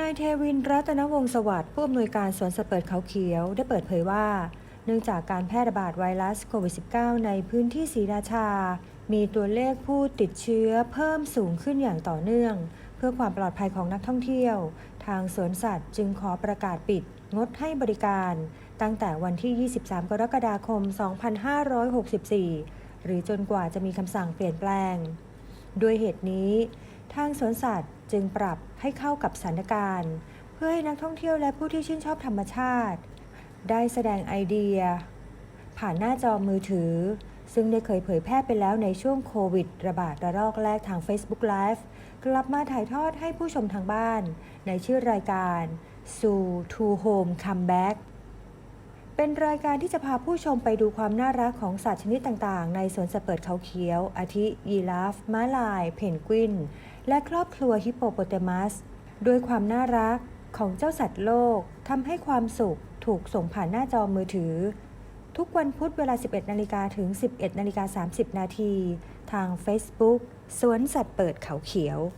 นายเทวินรัตนวงศ์สวัสดิ์ผู้อำนวยการสวนสัตว์เปิดเขาเขียว ได้เปิดเผยว่า เนื่องจากการแพร่ระบาดไวรัสโควิด -19 ในพื้นที่ศรีราชา มีตัวเลขผู้ติดเชื้อเพิ่มสูงขึ้นอย่างต่อเนื่อง เพื่อความปลอดภัยของนักท่องเที่ยว ทางสวนสัตว์จึงขอประกาศปิด งดให้บริการ ตั้งแต่วันที่ 23 กรกฎาคม 2564 หรือจนกว่าจะมีคำสั่งเปลี่ยนแปลง ด้วยเหตุนี้ ทางสวนสัตว์ จึงปรับให้เข้ากับสถานการณ์ เพื่อให้นักท่องเที่ยวและผู้ที่ชื่นชอบธรรมชาติ ได้แสดงไอเดีย ผ่านหน้าจอมือถือ ซึ่งได้เคยเผยแพร่ไปแล้วในช่วงโควิด ระบาดระลอกแรกทาง Facebook Live กลับมาถ่ายทอดให้ผู้ชมทางบ้าน ในชื่อรายการสู่ To Home Comeback เป็นรายการที่จะพาผู้ชมไปดูความน่ารักของสัตว์ชนิดต่างๆ ในสวนสัตว์เปิดเขาเขียว อาทิ ยีราฟ ม้าลาย เพนกวิน และครอบครัวฮิปโปโปเตมัส ด้วยความน่ารักของเจ้าสัตว์โลกทำให้ความสุขถูกส่งผ่านหน้าจอมือถือ ทุกวันพุธเวลา 11 นาฬิกาถึง 11 นาฬิกา 30 นาที ทาง Facebook สวนสัตว์เปิดเขาเขียว